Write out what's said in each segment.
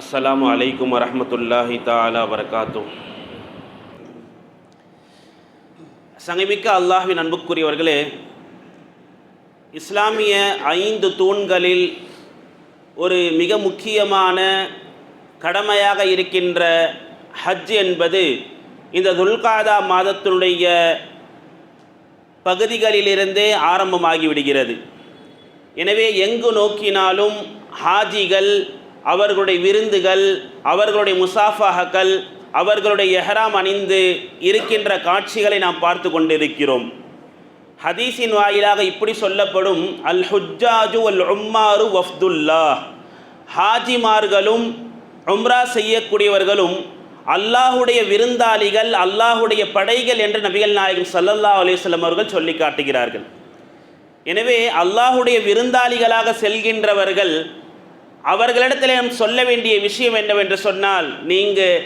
அஸ்லாம் வலைக்கம் வரமத்துல்லாஹி தாலா வரகாத்து சங்கமிக்க அல்லாஹின் அன்புக்குரியவர்களே இஸ்லாமிய ஐந்து தூண்களில் ஒரு மிக முக்கியமான கடமையாக இருக்கின்ற ஹஜ் என்பது இந்த துல்காதா மாதத்தினுடைய பகுதிகளிலிருந்தே ஆரம்பமாகி விடுகிறது எனவே எங்கு நோக்கினாலும் ஹாஜிகள் அவர்களுடைய விருந்துகள் அவர்களுடைய முசாஃபாகக்கள் அவர்களுடைய எஹராம் அணிந்து இருக்கின்ற காட்சிகளை நாம் பார்த்து கொண்டிருக்கிறோம். ஹதீஸின் வாயிலாக இப்படி சொல்லப்படும் அல் ஹுஜ்ஜாஜு அல் உம்மாரு வஃப்துல்லா ஹாஜிமார்களும் உம்ரா செய்யக்கூடியவர்களும் அல்லாஹுடைய விருந்தாளிகள் அல்லாஹுடைய படைகள் என்று நபிகள் நாயகம் சல்லல்லா அலிஸ்லம் அவர்கள் சொல்லி காட்டுகிறார்கள். எனவே அல்லாஹுடைய விருந்தாளிகளாக செல்கின்றவர்கள் அவர்களிடத்தில் நாம் சொல்ல வேண்டிய விஷயம் என்னவென்று சொன்னால் நீங்கள்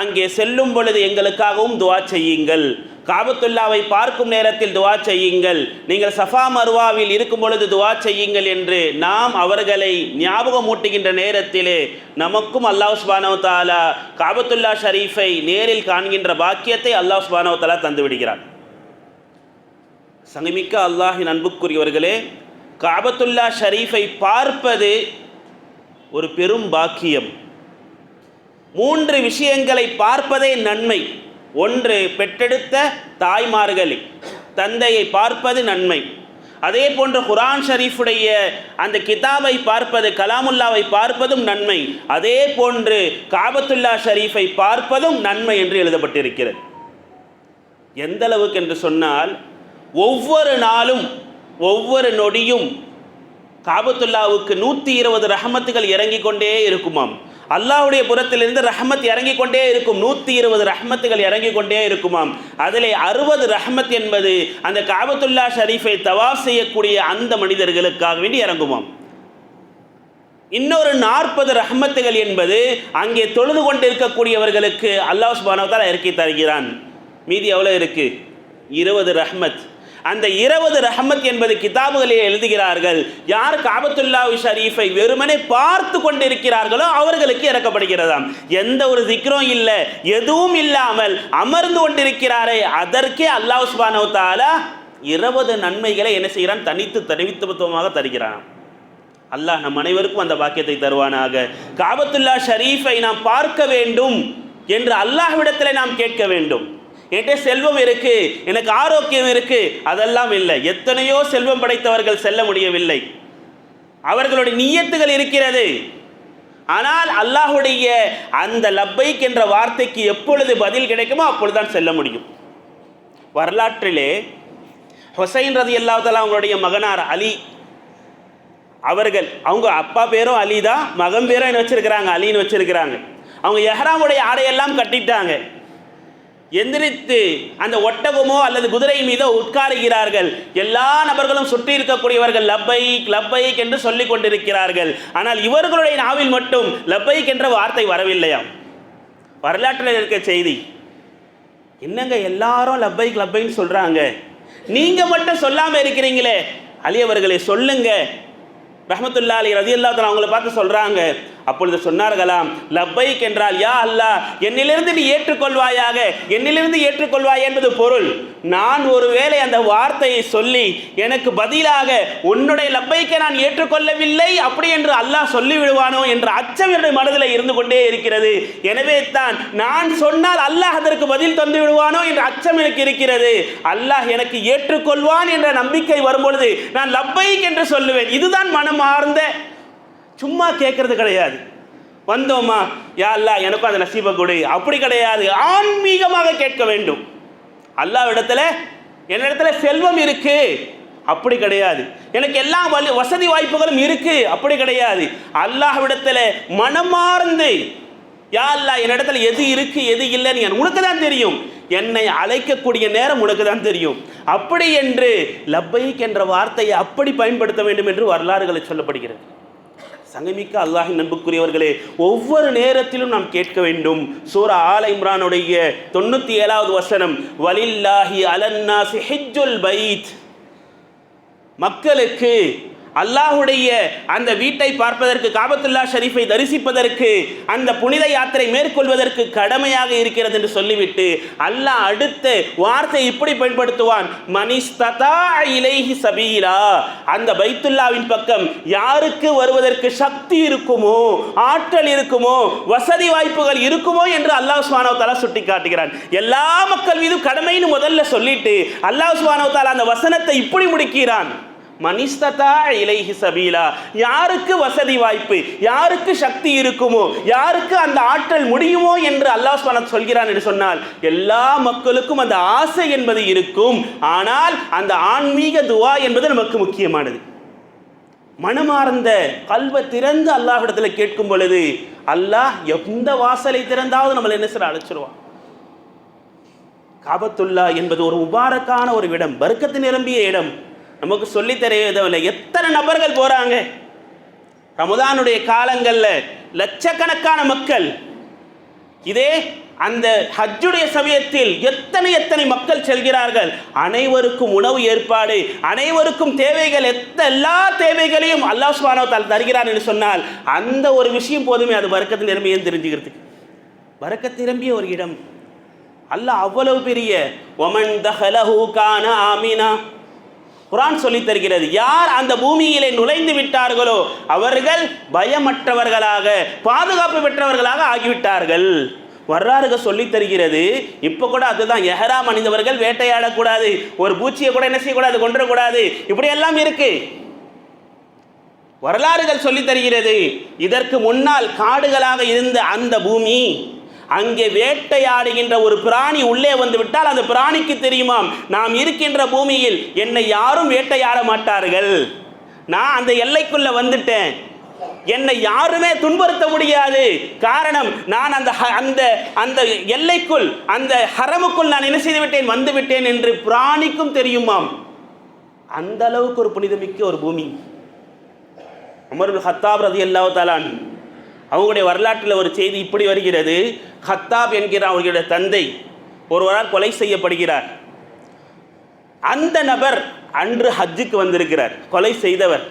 அங்கே செல்லும் பொழுது எங்களுக்காகவும் துவா செய்யுங்கள். காபத்துல்லாவை பார்க்கும் நேரத்தில் துவா செய்யுங்கள். நீங்கள் சஃபா மருவாவில் இருக்கும் பொழுது துவா செய்யுங்கள் என்று நாம் அவர்களை ஞாபகமூட்டுகின்ற நேரத்திலே நமக்கும் அல்லாஹ் சுபானவ தாலா காபத்துல்லா ஷரீஃபை நேரில் காண்கின்ற பாக்கியத்தை அல்லாஹ் சுபானவ தாலா தந்து விடுகிறார் சங்கமிக்க அல்லாஹின் அன்புக்குரியவர்களே காபத்துல்லா ஷரீஃபை பார்ப்பது ஒரு பெரும் பாக்கியம். மூன்று விஷயங்களை பார்ப்பதே நன்மை. ஒன்று பெற்றெடுத்த தாய்மார்களை. தந்தையை பார்ப்பது நன்மை. அதே போன்று குரான் ஷரீஃபுடைய அந்த கிதாபை பார்ப்பது கலாமுல்லாவை பார்ப்பதும் நன்மை. அதே போன்று காபத்துல்லா ஷரீஃபை பார்ப்பதும் நன்மை என்று எழுதப்பட்டிருக்கிறது. எந்த அளவுக்கு என்று சொன்னால் ஒவ்வொரு நாளும் ஒவ்வொரு நொடியும் காபத்துல்லாவுக்கு நூற்றி இருபது ரஹமத்துகள் இறங்கி கொண்டே இருக்குமாம். அல்லாஹுடைய புறத்திலிருந்து ரஹமத் இறங்கி கொண்டே இருக்கும். நூற்றி இருபது ரஹமத்துகள் இறங்கி கொண்டே இருக்குமாம். அதில் அறுபது ரஹமத் என்பது அந்த காபத்துல்லா ஷரீஃபை தவாஃப் செய்யக்கூடிய அந்த மனிதர்களுக்காக வேண்டி இறங்குமாம். இன்னொரு நாற்பது ரஹமத்துகள் என்பது அங்கே தொழுது கொண்டு இருக்கக்கூடியவர்களுக்கு அல்லாஹ் சுபானவத்தால் இறக்கி தருகிறான். மீதி எவ்வளோ இருக்கு? இருபது ரஹமத். அந்த இருபது ரஹமத் என்பது கிதாபுகளில் எழுதுகிறார்கள். யார் காபத்துல்லா ஷரீஃபை வெறுமனே பார்த்து கொண்டிருக்கிறார்களோ அவர்களுக்கு இறக்கப்படுகிறதாம். எந்த ஒரு திக்ரும் இல்லை எதுவும் இல்லாமல் அமர்ந்து கொண்டிருக்கிறாரே. அதற்கே அல்லாஹ் சுபானவ தாலா இருபது நன்மைகளை என்ன செய்கிறான்? தனித்து தனித்துவத்துவமாக தருகிறான். அல்லாஹ் நம் அனைவருக்கும் அந்த பாக்கியத்தை தருவானாக. காபத்துல்லா ஷரீஃபை நாம் பார்க்க வேண்டும் என்று அல்லாஹ்விடத்தில் நாம் கேட்க வேண்டும். என்கிட்ட செல்வம் இருக்கு எனக்கு ஆரோக்கியம் இருக்கு அதெல்லாம் இல்லை. எத்தனையோ செல்வம் படைத்தவர்கள் செல்ல முடியவில்லை. அவர்களுடைய நீயத்துகள் இருக்கிறது. ஆனால் அல்லாஹுடைய அந்த லப்பைக் என்ற வார்த்தைக்கு எப்பொழுது பதில் கிடைக்குமோ அப்பொழுதுதான் செல்ல முடியும். வரலாற்றிலே ஹொசைன் ரதி அல்லாஹால அவங்களுடைய மகனார் அலி அவர்கள் அவங்க அப்பா பேரும் அலி தான் மகன் பேரும் என்ன வச்சிருக்கிறாங்க? அலின்னு வச்சிருக்கிறாங்க. அவங்க எஹ்ராமுடைய ஆடையெல்லாம் கட்டிட்டாங்க. எந்திரித்து அந்த ஒட்டகமோ அல்லது குதிரை மீதோ உட்காருகிறார்கள். எல்லா நபர்களும் சுற்றி இருக்கக்கூடியவர்கள் லப்பைக் லப்பைக் என்று சொல்லிக் கொண்டிருக்கிறார்கள். ஆனால் இவர்களுடைய நாவில் மட்டும் லப்பைக் என்ற வார்த்தை வரவில்லையாம் வரலாற்றில் இருக்க செய்தி. என்னங்க எல்லாரும் லப்பைக் லப்பைன்னு சொல்றாங்க? நீங்க மட்டும் சொல்லாம இருக்கிறீங்களே. அலியவர்களை சொல்லுங்க. ரஹமத்துல்லா அலி ரதி அல்லா அவங்கள பார்த்து சொல்றாங்க. அப்பொழுது சொன்னார்களாம் லப்பைக் என்றால் யா அல்லாஹ் என்னிலிருந்து நீ ஏற்றுக்கொள்வாயாக? என்னிலிருந்து ஏற்றுக்கொள்வாய் என்பது பொருள். நான் ஒருவேளை அந்த வார்த்தையை சொல்லி எனக்கு பதிலாக உன்னுடைய லப்பைக்கை நான் ஏற்றுக்கொள்ளவில்லை அப்படி என்று அல்லாஹ் சொல்லிவிடுவானோ என்ற அச்சம் என்னுடைய மனதில் இருந்து கொண்டே இருக்கிறது. எனவே தான் நான் சொன்னால் அல்லாஹ் அதற்கு பதில் தந்து விடுவானோ என்ற அச்சம் எனக்கு இருக்கிறது. அல்லாஹ் எனக்கு ஏற்றுக்கொள்வான் என்ற நம்பிக்கை வரும்பொழுது நான் லப்பைக் என்று சொல்லுவேன். இதுதான் மனம் ஆர்ந்த சும்மா கேட்கறது கிடையாது. வந்தோமா யா எனக்கும் அந்த நசீபை கொடு. அப்படி கிடையாது. ஆன்மீகமாக கேட்க வேண்டும். அல்லாஹ் இடத்துல என்னிடத்துல செல்வம் இருக்கு. அப்படி கிடையாது. எனக்கு எல்லா வலி வசதி வாய்ப்புகளும் இருக்கு. அப்படி கிடையாது. அல்லாஹ்விடத்துல மனமார்ந்து யா அல்லா என்னிடத்துல எது இருக்கு எது இல்லைன்னு உனக்கு தான் தெரியும். என்னை அழைக்கக்கூடிய நேரம் உனக்கு தான் தெரியும். அப்படி என்று லப்பைக் என்ற வார்த்தையை அப்படி பயன்படுத்த வேண்டும் என்று வரலாறுகளை சொல்லப்படுகிறது. சங்கமிக்க அல்லாஹின் நண்புக்குரியவர்களே ஒவ்வொரு நேரத்திலும் நாம் கேட்க வேண்டும். சூரா ஆல இம்ரானுடைய தொண்ணூற்றி ஏழாவது வசனம் வலில்லாஹி அலன்னா சிஹிஜுல் பைத். மக்களுக்கு அல்லாஹுடைய அந்த வீட்டை பார்ப்பதற்கு காபத்துல்லா ஷரீஃபை தரிசிப்பதற்கு அந்த புனித யாத்திரை மேற்கொள்வதற்கு கடமையாக இருக்கிறது என்று சொல்லிவிட்டு அல்லாஹ் அடுத்த வார்த்தை இப்படி பயன்படுத்துவான். மனிஸ்ததா இலைஹி சபீலா. அந்த பைத்துல்லாவின் பக்கம் யாருக்கு வருவதற்கு சக்தி இருக்குமோ ஆற்றல் இருக்குமோ வசதி வாய்ப்புகள் இருக்குமோ என்று அல்லாஹ் சுபானோ தாலா சுட்டி காட்டுகிறான் எல்லா மக்கள் மீதும் கடமைன்னு முதல்ல சொல்லிட்டு அல்லாஹ் சுபானோ தாலா அந்த வசனத்தை இப்படி முடிக்கிறான். மனிஸ்ததா இலைஹி சபீலா. யாருக்கு வசதி வாய்ப்பு? யாருக்கு சக்தி இருக்குமோ? யாருக்கு அந்த ஆற்றல் முடியுமோ என்று அல்லாஹ் சுப்ஹானஹு சொல்கிறான் என்று சொன்னால் எல்லா மக்களுக்கும் அந்த ஆசை என்பது இருக்கும். ஆனால் அந்த ஆன்மீக துவா என்பது நமக்கு முக்கியமானது. மனமார்ந்த கல்வை திறந்து அல்லாஹிடத்தில் கேட்கும் பொழுது அல்லாஹ் எந்த வாசலை திறந்தாவது நம்மளை என்ன செய்ய அழைச்சிருவான். காபத்துல்லா என்பது ஒரு உபாரக்கான ஒரு இடம் வர்க்கத்து நிரம்பிய இடம். நமக்கு சொல்லி தெரியவில்லை எத்தனை நபர்கள் போகிறாங்க ரமதானுடைய காலங்களில் லட்சக்கணக்கான மக்கள். இதே அந்த ஹஜ்ஜுடைய சமயத்தில் எத்தனை எத்தனை மக்கள் செல்கிறார்கள்? அனைவருக்கும் உணவு ஏற்பாடு அனைவருக்கும் தேவைகள் எத்த எல்லா தேவைகளையும் அல்லாஹ் சுபானோ தால் தருகிறார் என்று சொன்னால் அந்த ஒரு விஷயம் போதுமே அது வரக்கத்து நிரம்பியும் தெரிஞ்சுக்கிறதுக்கு. வரக்க நிரம்பிய ஒரு இடம். அல்லாஹ் அவ்வளவு பெரிய ஒமன் தஹலஹு கான ஆமீனா குரான் சொல்லித் தருகிறது. யார் அந்த பூமியிலே நுழைந்து விட்டார்களோ அவர்கள் பயமற்றவர்களாக பாதுகாப்பு பெற்றவர்களாக ஆகிவிட்டார்கள். வரலாறுகள் சொல்லித் தருகிறது. இப்போ கூட அதுதான். எஹராம் அணிந்தவர்கள் வேட்டையாடக்கூடாது. ஒரு பூச்சியை கூட என்ன செய்யக்கூடாது? கொன்றக்கூடாது. இப்படியெல்லாம் இருக்கு. வரலாறுகள் சொல்லித் தருகிறது. இதற்கு முன்னால் காடுகளாக இருந்த அந்த பூமி அங்கே வேட்டையாடுகின்ற ஒரு பிராணி உள்ளே வந்து விட்டால் அந்த பிராணிக்கு தெரியுமாம் நாம் இருக்கின்ற பூமியில் என்னை யாரும் வேட்டையாட மாட்டார்கள். நான் அந்த எல்லைக்குள்ள வந்துட்டேன். என்னை யாருமே துன்புறுத்த முடியாது. காரணம் நான் அந்த ஹ- அந்த அந்த எல்லைக்குள் அந்த ஹரமுக்குள் நான் என்ன செய்து விட்டேன் வந்து விட்டேன் என்று பிராணிக்கும் தெரியுமாம். அந்த அளவுக்கு ஒரு புனிதமிக்க ஒரு பூமி. உமர் ஹத்தாப் ரதி அல்லாஹ் தாலான் அவங்களுடைய வரலாற்றில் ஒரு செய்தி இப்படி வருகிறது. ஹத்தாப் என்கிற அவர்களுடைய தந்தை ஒருவரால் கொலை செய்யப்படுகிறார். அந்த நபர் அன்று ஹஜ்ஜுக்கு வந்திருக்கிறார். கொலை செய்தவர்.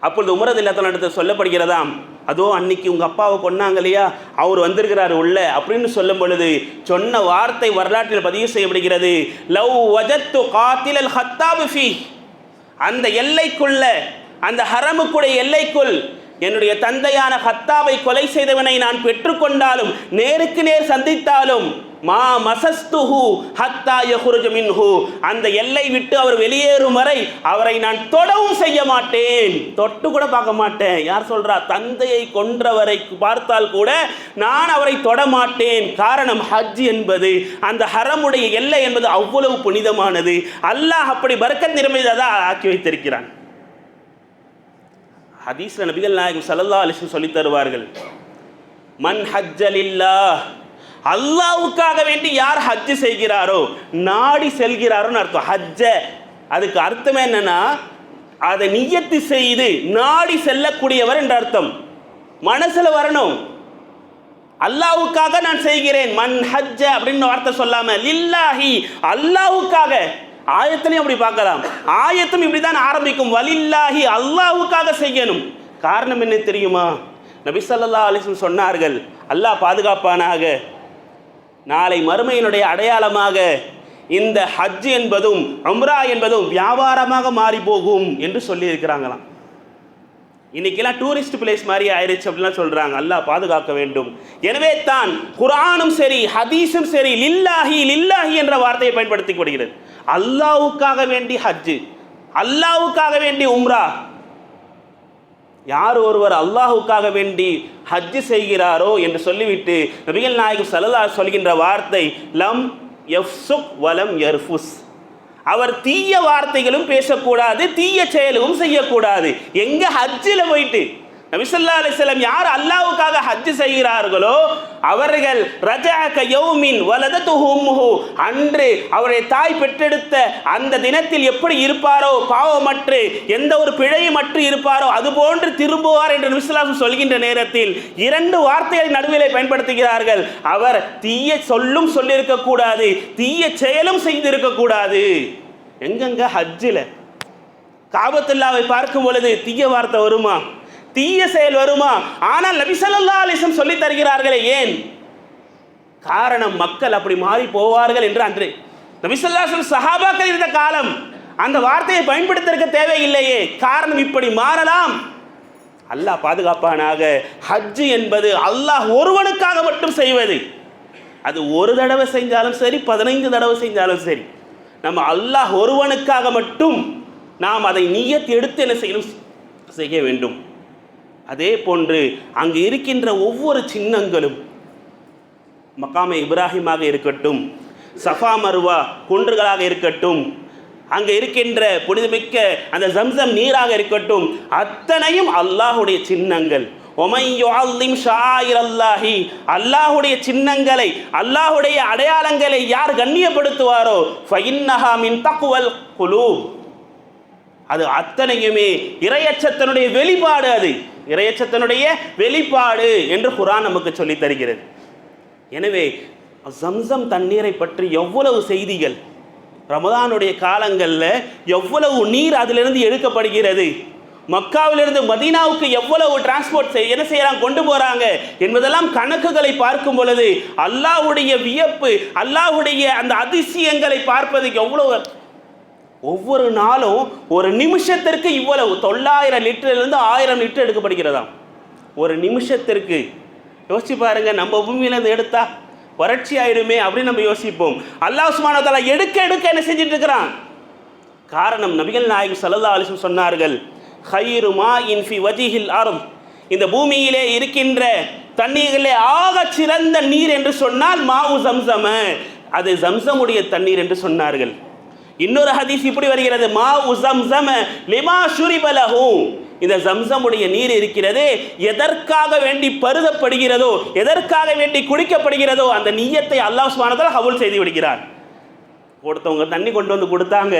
அப்பொழுது உமரது இல்லத்தில் சொல்லப்படுகிறதாம். அதோ அன்னைக்கு உங்கள் அப்பாவை கொன்னாங்க இல்லையா? அவர் வந்திருக்கிறார் உள்ள அப்படின்னு சொல்லும் பொழுது சொன்ன வார்த்தை வரலாற்றில் பதிவு செய்யப்படுகிறது. லவ் வஜத்து காத்திலல் ஹத்தாபு ஃபி அந்த எல்லைக்குள்ள அந்த ஹரமுக்குடைய எல்லைக்குள் என்னுடைய தந்தையான ஹத்தாவை கொலை செய்தவனை நான் பெற்றுக்கொண்டாலும் நேருக்கு நேர் சந்தித்தாலும் மா மசஸ்துஹு ஹத்தா யஹ்ருஜ மின்ஹு. அந்த எல்லை விட்டு அவர் வெளியேறும் வரை அவரை நான் தொடவும் செய்ய மாட்டேன். தொட்டு கூட பார்க்க மாட்டேன். யார் சொல்றா? தந்தையை கொன்றவரை பார்த்தால் கூட நான் அவரை தொட மாட்டேன். காரணம் ஹஜ் என்பது அந்த ஹரமுடைய எல்லை என்பது அவ்வளவு புனிதமானது. அல்லாஹ் அப்படி பர்க்கத் நிரம்பியதாக ஆக்கி வைத்திருக்கிறான். ஹதீஸ்ல நபிகள் நாயகம் சல்லா அலிஸ்லம் சொல்லி சொல்லித் தருவார்கள். மன் ஹஜ்ஜலில்லா அல்லாவுக்காக வேண்டி யார் ஹஜ் செய்கிறாரோ நாடி செல்கிறாரோன்னு அர்த்தம். ஹஜ்ஜ அதுக்கு அர்த்தம் என்னன்னா அதை நியத்து செய்து நாடி செல்லக்கூடியவர் என்ற அர்த்தம். மனசுல வரணும். அல்லாவுக்காக நான் செய்கிறேன். மன் ஹஜ்ஜ அப்படின்னு வார்த்தை சொல்லாம லில்லாஹி. அல்லாவுக்காக ஆயத்திலையும் அப்படி பார்க்கலாம். ஆயத்தும் இப்படிதான் ஆரம்பிக்கும். வலில்லாகி அல்லாஹ்வுக்காக செய்யணும். காரணம் என்ன தெரியுமா? நபிசல்லா ஸல்லல்லாஹு சொன்னார்கள் அல்லாஹ் பாதுகாப்பானாக. நாளை மறுமையினுடைய அடையாளமாக இந்த ஹஜ் என்பதும் அம்ரா என்பதும் வியாபாரமாக மாறி போகும் என்று சொல்லியிருக்கிறாங்களாம். இன்னைக்கெல்லாம் டூரிஸ்ட் பிளேஸ் மாதிரி ஆயிடுச்சு அப்படிலாம் சொல்கிறாங்க அல்லாஹ் பாதுகாக்க வேண்டும். எனவே தான் குரானும் சரி ஹதீஸும் சரி லில்லாஹி லில்லாஹி என்ற வார்த்தையை பயன்படுத்தப்படுகிறது அல்லாவுக்காக வேண்டி ஹஜ்ஜு அல்லாவுக்காக வேண்டி உம்ரா. யார் ஒருவர் அல்லாஹுக்காக வேண்டி ஹஜ்ஜு செய்கிறாரோ என்று சொல்லிவிட்டு நபிகள் நாயகம் ஸல்லல்லாஹு சொல்கின்ற வார்த்தை லம் எஃப்சுக் வலம் எர்ஃபுஸ் அவர் தீய வார்த்தைகளும் பேசக்கூடாது தீய செயலும் செய்யக்கூடாது. எங்கே ஹஜ்ஜில் போயிட்டு நபிசல்லா அலிஸ்லாம் யார் அல்லாவுக்காக ஹஜ் செய்கிறார்களோ அவர்கள் ரஜஅக யௌமின் வலதத்துஹு உம்முஹு. அன்று அவருடைய தாய் பெற்றெடுத்த அந்த தினத்தில் எப்படி இருப்பாரோ பாவமற்று எந்த ஒரு பிழையுமற்று இருப்பாரோ அதுபோன்று திரும்புவார் என்று நபிசல்லாம் சொல்கின்ற நேரத்தில் இரண்டு வார்த்தைகள் நடுவிலே பயன்படுத்துகிறார்கள். அவர் தீய சொல்லும் சொல்லியிருக்க கூடாது தீய செயலும் செய்திருக்க கூடாது. எங்கெங்க ஹஜ்ஜில்? காபத்துல்லாவை பார்க்கும் பொழுது தீய வார்த்தை வருமா? தீய செயல் வருமா? ஆனால் நபிசல்லா அலிசம் சொல்லி தருகிறார்களே ஏன்? காரணம் மக்கள் அப்படி மாறி போவார்கள் என்று அன்று. நபிசல்லாசம் சஹாபாக்கள் இருந்த காலம் அந்த வார்த்தையை பயன்படுத்திருக்க தேவையில்லையே காரணம் இப்படி மாறலாம். அல்லாஹ் பாதுகாப்பானாக. ஹஜ் என்பது அல்லாஹ் ஒருவனுக்காக மட்டும் செய்வது. அது ஒரு தடவை செஞ்சாலும் சரி பதினைந்து தடவை செஞ்சாலும் சரி. நம்ம அல்லாஹ் ஒருவனுக்காக மட்டும் நாம் அதை நீயத் எடுத்து என்ன செய்யணும்? செய்ய வேண்டும். அதே போன்று அங்கு இருக்கின்ற ஒவ்வொரு சின்னங்களும் மக்காமை இப்ராஹிமாக இருக்கட்டும் சஃபா மருவா குன்றுகளாக இருக்கட்டும் அங்கே இருக்கின்ற புனிதமிக்க அந்த ஜம்சம் நீராக இருக்கட்டும் அத்தனையும் அல்லாஹுடைய சின்னங்கள். அல்லாஹி அல்லாஹுடைய சின்னங்களை அல்லாஹுடைய அடையாளங்களை யார் கண்ணியப்படுத்துவாரோ ஃபைன்னஹா மின் தக்குவல் குலூப். அது அத்தனையுமே இரையச்சத்தினுடைய வெளிப்பாடு அது. இறையச்சத்தினுடைய வெளிப்பாடு என்று குரான் நமக்கு சொல்லித் தருகிறது. எனவே ஜம்சம் தண்ணீரை பற்றி எவ்வளவு செய்திகள் ரமதானுடைய காலங்களில் எவ்வளவு நீர் அதிலிருந்து எடுக்கப்படுகிறது மக்காவிலிருந்து மதீனாவுக்கு எவ்வளவு டிரான்ஸ்போர்ட் செய்ய என்ன செய்யறாங்க கொண்டு போறாங்க என்பதெல்லாம் கணக்குகளை பார்க்கும் பொழுது அல்லாஹ்வுடைய வியப்பு அல்லாஹுடைய அந்த அதிசயங்களை பார்ப்பதுக்கு எவ்வளவு ஒவ்வொரு நாளும் ஒரு நிமிஷத்திற்கு இவ்வளவு தொள்ளாயிரம் லிட்டர்லேருந்து ஆயிரம் லிட்டர் எடுக்கப்படுகிறதாம். ஒரு நிமிஷத்திற்கு. யோசிச்சு பாருங்க நம்ம பூமியிலேருந்து எடுத்தா வறட்சி ஆயிடுமே அப்படின்னு நம்ம யோசிப்போம். அல்லாஹ் சுப்ஹானஹு எடுக்க எடுக்க என்ன செஞ்சுட்டு இருக்கிறான் காரணம் நபிகள் நாயகம் சல்லா அலிசம் சொன்னார்கள் ஹைரு மா இன்ஃபி வஜிஹில் அர்த். இந்த பூமியிலே இருக்கின்ற தண்ணீர்களே ஆகச் சிறந்த நீர் என்று சொன்னால் மாவு சம்சம அது சம்சமுடைய தண்ணீர் என்று சொன்னார்கள். இன்னொரு ஹதீஸ் இப்படி வருகிறது. மா உசம்சம் லிமா ஷுரிபலஹு இந்த ஜம்சமுடைய நீர் இருக்கிறது எதற்காக வேண்டி பருதப்படுகிறதோ எதற்காக வேண்டி குடிக்கப்படுகிறதோ அந்த நீயத்தை அல்லாஹ் சுப்ஹானஹு ஹவுல் செய்து விடுகிறார் ஒருத்தவங்க தண்ணி கொண்டு வந்து கொடுத்தாங்க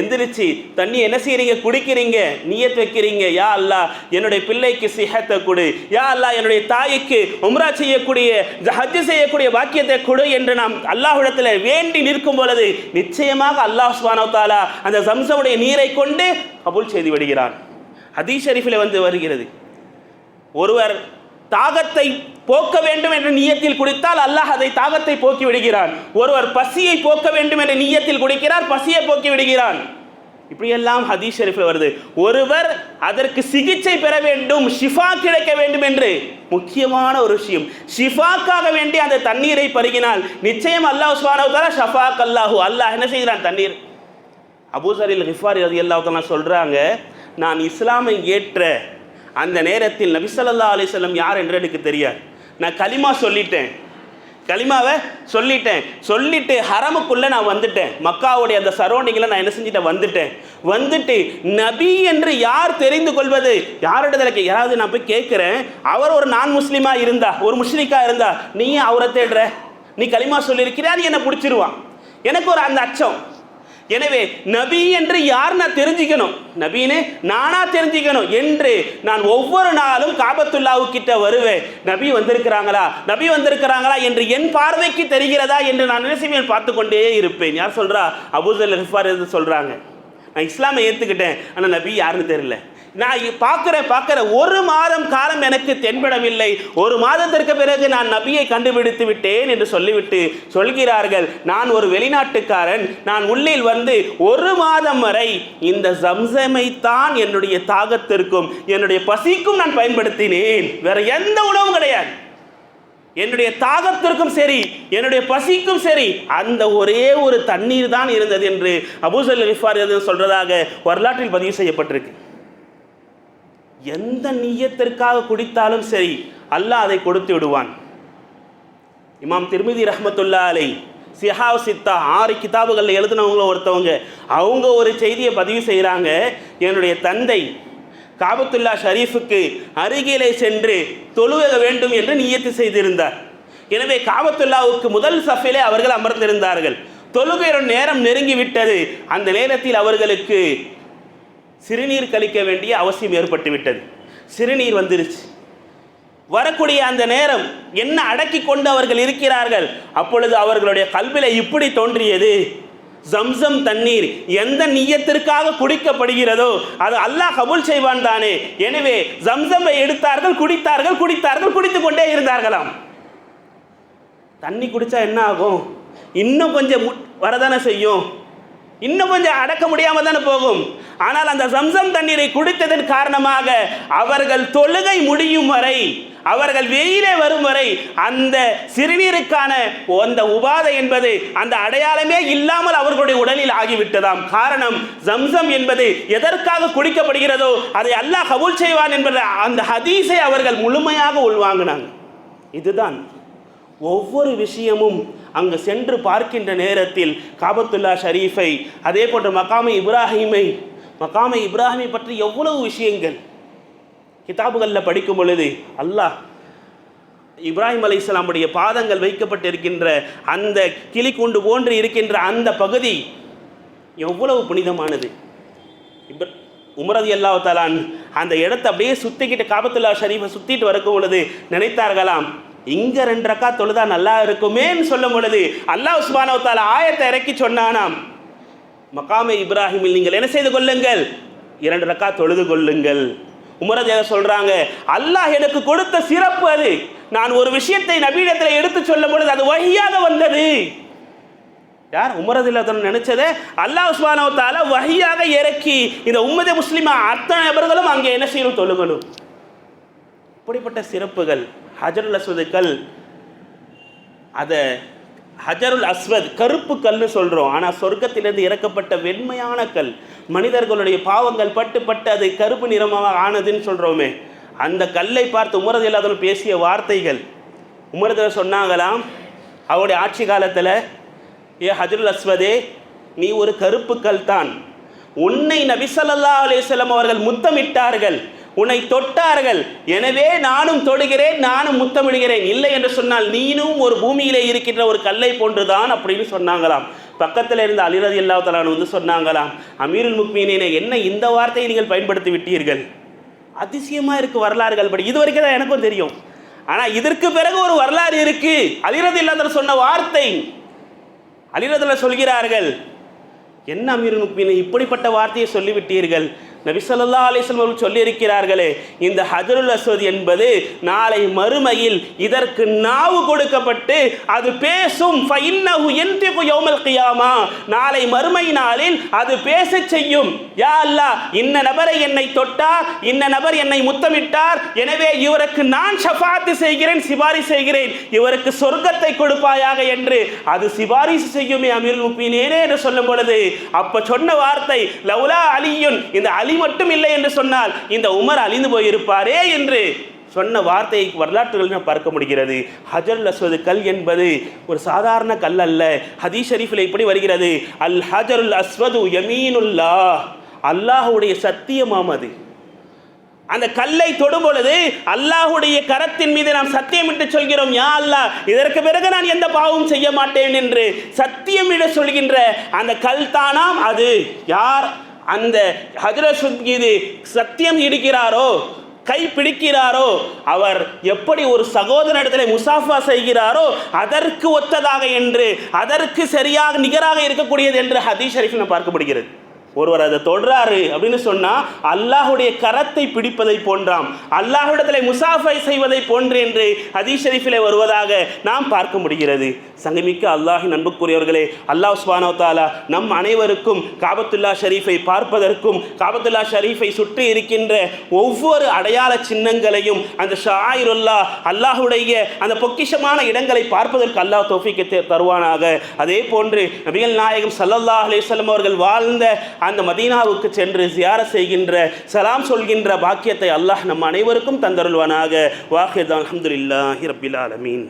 எந்திரிச்சு தண்ணி என்ன செய்கிறீங்க குடிக்கிறீங்க? நீயத் வைக்கிறீங்க? யா அல்லாஹ் என்னுடைய பிள்ளைக்கு சிஹத்தை கொடு. யா அல்லா என்னுடைய தாய்க்கு உம்ரா செய்யக்கூடிய ஜஹஜ் செய்யக்கூடிய வாக்கியத்தை கொடு என்று நாம் அல்லாஹுடத்தில் வேண்டி நிற்கும் பொழுது நிச்சயமாக அல்லாஹ் சுப்ஹானஹு தாலா அந்த சம்சவுடைய நீரை கொண்டு கபுல் செய்து விடுகிறான். ஹதீஷ் ஷரீஃபில் வந்து வருகிறது. ஒருவர் தாகத்தை போக்க வேண்டும் என்ற நீயத்தில் குடித்தால் அல்லாஹ் அதை தாகத்தை போக்கி விடுகிறான். ஒருவர் பசியை போக்க வேண்டும் என்ற நீயத்தில் குடிக்கிறார் பசியை போக்கி விடுகிறான். இப்படியெல்லாம் ஹதீஸ் ஷெரீஃபில் வருது. ஒருவர் அதற்கு சிகிச்சை பெற வேண்டும் ஷிஃபா கிடைக்க வேண்டும் என்று முக்கியமான ஒரு விஷயம். ஷிஃபாக்காக வேண்டி அந்த தண்ணீரை பருகினால் நிச்சயம் அல்லாஹ் சுப்ஹானஹு வ ஷஃபாக் அல்லாஹு அல்லாஹ் என்ன செய்கிறான்? தண்ணீர். அபூசரில் ஹிஃபாரி அது அல்லாஹ் சொல்கிறாங்க நான் இஸ்லாமை ஏற்ற அந்த நேரத்தில் நபிசல்லா அலிசல்லம் யார் என்று எனக்கு தெரியாது. நான் கலிமா சொல்லிட்டேன். களிமாவை சொல்லிட்டேன். சொல்லிட்டு ஹரமுக்குள்ளே நான் வந்துட்டேன். மக்காவுடைய அந்த சரௌண்டிங்கில் நான் என்ன செஞ்சுட்டேன்? வந்துட்டேன். வந்துட்டு நபி என்று யார் தெரிந்து கொள்வது? யாரிடத்துல யாராவது நான் போய் கேட்குறேன். அவர் ஒரு நான் முஸ்லீமாக இருந்தா ஒரு முஸ்லிக்காக இருந்தா நீ அவரை தேடுற? நீ களிமா சொல்லியிருக்கிறார் என்னை பிடிச்சிருவான். எனக்கு ஒரு அந்த அச்சம். எனவே நபி என்று யார் நான் தெரிஞ்சுக்கணும். நபின்னு நானா தெரிஞ்சுக்கணும் என்று நான் ஒவ்வொரு நாளும் காபத்துல்லாவு கிட்ட வருவேன். நபி வந்திருக்கிறாங்களா? நபி வந்திருக்கிறாங்களா என்று என் பார்வைக்கு தெரிகிறதா என்று நான் என்ன பார்த்து கொண்டே இருப்பேன். யார் சொல்றா? அபூசல் என்று சொல்றாங்க. நான் இஸ்லாமை ஏற்றுக்கிட்டேன் ஆனால் நபி யாருன்னு தெரியல. நான் பார்க்குறேன் பார்க்குற ஒரு மாதம் காலம் எனக்கு தென்படவில்லை. ஒரு மாதத்திற்கு பிறகு நான் நபியை கண்டுபிடித்து விட்டேன் என்று சொல்லிவிட்டு சொல்கிறார்கள். நான் ஒரு வெளிநாட்டுக்காரன். நான் உள்ளில் வந்து ஒரு மாதம் வரை இந்த ஜம்சமைத்தான் என்னுடைய தாகத்திற்கும் என்னுடைய பசிக்கும் நான் பயன்படுத்தினேன். வேற எந்த உணவும் கிடையாது. என்னுடைய தாகத்திற்கும் சரி என்னுடைய பசிக்கும் சரி அந்த ஒரே ஒரு தண்ணீர் தான் இருந்தது என்று அபூசல் ரிஃபார் சொல்றதாக வரலாற்றில் பதிவு செய்யப்பட்டிருக்கு. எந்த நீயத்திற்காக குடித்தாலும் சரி அல்லாஹ் அதை கொடுத்து விடுவான். இமாம் திருமிதி ரஹமத்துல்லா அலை சிஹாவ் சித்தா ஆறு கிதாபுகளில் எழுதினவங்கள ஒருத்தவங்க அவங்க ஒரு செய்தியை பதிவு செய்கிறாங்க என்னுடைய தந்தை காபத்துல்லா ஷரீஃபுக்கு அருகிலே சென்று தொழுக வேண்டும் என்று நியத்து செய்திருந்தார். எனவே காபத்துல்லாவுக்கு முதல் சஃபிலே அவர்கள் அமர்ந்திருந்தார்கள். தொழுகையோட நேரம் நெருங்கி விட்டது அந்த நேரத்தில் அவர்களுக்கு சிறுநீர் கழிக்க வேண்டிய அவசியம் ஏற்பட்டுவிட்டது. சிறுநீர் வந்துருச்சு. வரக்கூடிய அந்த நேரம் என்ன அடக்கி கொண்டு அவர்கள் இருக்கிறார்கள்? அப்பொழுது அவர்களுடைய கல்வில இப்படி தோன்றியது. ஜம்சம் தண்ணீர் எந்த நீயத்திற்காக குடிக்கப்படுகிறதோ அது அல்லாஹ் கபுல் செய்வான் தானே. எனவே ஜம்சமை எடுத்தார்கள் குடித்தார்கள் குடித்தார்கள் குடித்து கொண்டே இருந்தார்களாம். தண்ணி குடிச்சா என்ன ஆகும்? இன்னும் கொஞ்சம் வரதானே செய்யும்? இன்னும் கொஞ்சம் அடக்க முடியாம தானே போகும். ஆனால் அந்த சம்சம் தண்ணீரை குடித்ததன் காரணமாக அவர்கள் தொழுகை முடியும் வரை அவர்கள் வெயிலே வரும் வரை அந்த சிறுநீருக்கான அந்த உபாதை என்பது அந்த அடையாளமே இல்லாமல் அவர்களுடைய உடலில் ஆகிவிட்டதாம். காரணம் ஜம்சம் என்பது எதற்காக குடிக்கப்படுகிறதோ அதை அல்லாஹ் கபூல் செய்வான் என்பது அந்த ஹதீஸை அவர்கள் முழுமையாக உள்வாங்கினாங்க. இதுதான் ஒவ்வொரு விஷயமும் அங்கு சென்று பார்க்கின்ற நேரத்தில் காபத்துல்லா ஷரீஃபை அதே போன்று மகாமை இப்ராஹிமை மகாமை இப்ராஹிமை பற்றி எவ்வளவு விஷயங்கள் கிதாபுகளில் படிக்கும் பொழுது அல்லாஹ் இப்ராஹிம் அலைஹிஸ்ஸலாமுடைய பாதங்கள் வைக்கப்பட்டிருக்கின்ற அந்த கிளிக்கூண்டு போன்று இருக்கின்ற அந்த பகுதி எவ்வளவு புனிதமானது. இப்ப உமரது அல்லா அந்த இடத்தை அப்படியே சுற்றிக்கிட்டு காபத்துல்லா ஷரீஃபை சுத்திட்டு வரக்கும் பொழுது நினைத்தார்களாம் இங்கே ரெண்டு ரக்கா தொழுதா நல்லா இருக்குமேன்னு சொல்லும் பொழுது அல்லாஹ் உஸ்மானவத்தால் ஆயத்தை இறக்கி சொன்னானாம். மகாமே இப்ராஹிமில் நீங்கள் என்ன செய்து கொள்ளுங்கள்? இரண்டு ரக்கா தொழுது கொள்ளுங்கள். உமரது எதை அல்லாஹ் எனக்கு கொடுத்த சிறப்பு அது. நான் ஒரு விஷயத்தை நபீடத்தில் எடுத்து சொல்லும் பொழுது அது வகையாக வந்தது. யார்? உமரது நினைச்சதே அல்லாஹ் உஸ்மானோ வகையாக இறக்கி இந்த உம்மதே முஸ்லிமா அத்தனை நபர்களும் அங்கே என்ன செய்யணும்? தொழுகணும். இப்படிப்பட்ட சிறப்புகள். ஹஜருல் அஸ்வதுக்கள் அதை ஹஜருல் அஸ்வத் கருப்பு கல்னு சொல்கிறோம் ஆனால் சொர்க்கத்திலிருந்து இறக்கப்பட்ட வெண்மையான கல். மனிதர்களுடைய பாவங்கள் பட்டு பட்டு அது கருப்பு நிறமாக ஆனதுன்னு சொல்கிறோமே அந்த கல்லை பார்த்து உமரது இல்லாதவன் பேசிய வார்த்தைகள். உமரதில் சொன்னாங்களாம் அவருடைய ஆட்சி காலத்தில் ஏ ஹஜருல் அஸ்வதே நீ ஒரு கருப்பு கல் தான். உன்னை நபிசல்லா ஸல்லல்லாஹு அவர்கள் முத்தமிட்டார்கள். உன்னை தொட்டார்கள். எனவே நானும் தொடுகிறேன் நானும் முத்தமிடுகிறேன். இல்லை என்று சொன்னால் நீனும் ஒரு பூமியிலே இருக்கின்ற ஒரு கல்லை போன்றுதான் அப்படின்னு சொன்னாங்களாம். பக்கத்தில் இருந்த அலிரதி அல்லாஹ் வந்து சொன்னாங்களாம் அமீருல் முக்மீனே என்ன இந்த வார்த்தையை நீங்கள் பயன்படுத்தி விட்டீர்கள்? அதிசயமாக இருக்கு வரலாறுகள் படி இது வரைக்கும் தான் எனக்கும் தெரியும். ஆனால் இதற்கு பிறகு ஒரு வரலாறு இருக்கு. அலிரதி இல்லாத சொன்ன வார்த்தை. அலிரதில் சொல்கிறார்கள் என்ன அமீர் முக்மீன் இப்படிப்பட்ட வார்த்தையை சொல்லிவிட்டீர்கள்? நபிசல்லா அலிஸ்லம் அவர்கள் சொல்லியிருக்கிறார்களே இந்த ஹஜருல் அஸ்வத் என்பது நாளை மறுமையில் இதற்கு நாவு கொடுக்கப்பட்டு அது பேசும். யௌமல் நாளை மறுமை நாளில் அது பேச செய்யும். யா அல்லா இன்ன நபரை என்னை தொட்டார் இன்ன நபர் என்னை முத்தமிட்டார். எனவே இவருக்கு நான் ஷஃபாத்து செய்கிறேன் சிபாரிசு செய்கிறேன். இவருக்கு சொர்க்கத்தை கொடுப்பாயாக என்று அது சிபாரிசு செய்யுமே அமீர் முப்பினேனே என்று சொல்லும் பொழுது அப்ப சொன்ன வார்த்தை லவுலா அலியுன் இந்த அலி மட்டும் இல்லை என்று சொன்னால் இந்த உமர் அழிந்து போயிருப்பாரே என்று சொன்ன வார்த்தையை வரலாற்றுகள் நாம் பார்க்க முடிகிறது. ஹஜர் அஸ்வது கல் என்பது ஒரு சாதாரண கல் அல்ல. ஹதீஸ் ஷரீஃபில் இப்படி வருகிறது. அல் ஹஜருல் அஸ்வது யமீனுல்லா அல்லாஹுடைய சத்தியமாம் அது. அந்த கல்லை தொடும் பொழுது அல்லாஹுடைய கரத்தின் மீது நாம் சத்தியமிட்டு சொல்கிறோம் யா அல்லாஹ் இதற்கு பிறகு நான் எந்த பாவமும் செய்ய மாட்டேன் என்று சத்தியமிட சொல்கின்ற அந்த கல் தானாம் அது. யார்? அந்த ஹஜரத் மீது சத்தியம் இருக்கிறாரோ கை பிடிக்கிறாரோ அவர் எப்படி ஒரு சகோதரனிடத்தில் முசாஃபா செய்கிறாரோ அதற்கு ஒத்ததாக என்று அதற்கு சரியாக நிகராக இருக்கக்கூடியது என்று ஹதீஷ் ஷரீஃப் பார்க்கப்படுகிறது. ஒருவர் அதை தொடுறாரு அப்படின்னு சொன்னா அல்லாஹுடைய கரத்தை பிடிப்பதை போன்றாம். அல்லாஹ்விடத்தில் முசாஃபை செய்வதை போன்று என்று ஹதீஸ் ஷரீஃபிலே வருவதாக நாம் பார்க்க முடிகிறது. சங்கமிக்க அல்லாஹின் அன்புக்குரியவர்களே அல்லாஹ் சுபானோ தாலா நம் அனைவருக்கும் காபத்துல்லா ஷரீஃபை பார்ப்பதற்கும் காபத்துல்லா ஷரீஃபை சுற்றி இருக்கின்ற ஒவ்வொரு அடையாள சின்னங்களையும் அந்த ஷாயிருல்லா அல்லாஹுடைய அந்த பொக்கிஷமான இடங்களை பார்ப்பதற்கு அல்லாஹ் தோஃபிக்கு தருவானாக. அதே போன்று நபிகள் நாயகம் சல்லல்லாஹ் அலிஸ்லம் அவர்கள் வாழ்ந்த அந்த மதீனாவுக்கு சென்று ஜியார செய்கின்ற சலாம் சொல்கின்ற பாக்கியத்தை அல்லாஹ் நம் அனைவருக்கும் தந்தருள்வானாக. வாஹித் அல்ஹம்துலில்லாஹி ஹிரபில் ஆலமீன்.